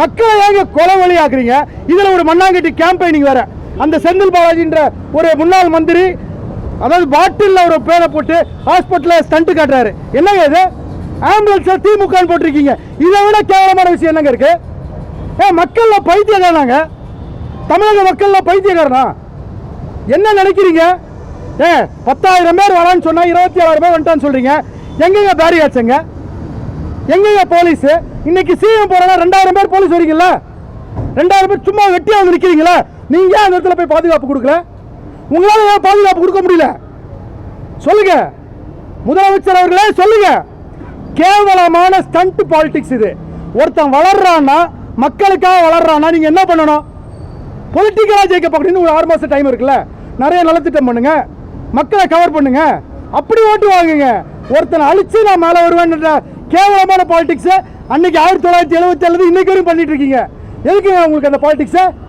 மக்களை ஏங்க கொலை வழி ஆக்குறீங்க ஒரு மண்ணாங்கட்டி கேம்பெயினிங் வேற. அந்த செந்தில் பாலாஜின்ற ஒரு முன்னாள் மந்திரி அதாவது பாட்டிலில் ஒரு பேரை போட்டு ஹாஸ்பிட்டலில் ஸ்டண்ட்டு காட்டுறாரு. என்னங்க இது? ஆம்புலன்ஸில் திமுகன்னு போட்டிருக்கீங்க. இதை விட கேவலமான விஷயம் என்னங்க இருக்கு? ஏ மக்களில் பைத்தியக்காரனாங்க தமிழக மக்களில் பைத்தியக்காரனா? என்ன நினைக்கிறீங்க? ஏ பத்தாயிரம் பேர் வரான்னு சொன்னால் இருபத்தி ஏழாயிரம் பேர் வந்துட்டான்னு சொல்கிறீங்க எங்கெங்க பேரியாச்சுங்க எங்கெங்க போலீஸ்? இன்னைக்கு சிஎம் போறனா ரெண்டாயிரம் பேர் போலீஸ் வரீங்களா ரெண்டாயிரம் பேர் சும்மா வெட்டியா வந்து நிற்கிறீங்களா நீங்க ஏன் அந்த இடத்துல போய் பாதுகாப்பு கொடுக்கல? உங்களால ஏன் பாதுகாப்பு கொடுக்க முடியல? சொல்லுங்க. முதலமைச்சர் அவர்களே சொல்லுங்க. கேவலமான ஸ்டண்ட் பாலிடிக்ஸ் இது. ஒருத்தன் வளர்றான்னா மக்களுக்காக வளர்றான்னா நீங்க என்ன பண்ணணும்? பொலிட்டிக்கலாக ஜெயிக்க பார்க்கணும்னு ஒரு ஆறு மாதம் டைம் இருக்குல்ல? நிறைய நலத்திட்டம் பண்ணுங்க. மக்களை கவர் பண்ணுங்க. அப்படி ஓட்டு வாங்குங்க. ஒருத்தனை அழிச்சு நான் மேலே வருவேன்ற கேவலமான பாலிடிக்ஸை அன்னைக்கு ஆயிரத்தி தொள்ளாயிரத்தி எழுபத்தி ஏழு இன்னைக்கு வரையும் பண்ணிட்டு இருக்கீங்க. எதுக்குங்க உங்களுக்கு அந்த பாலிடிக்ஸை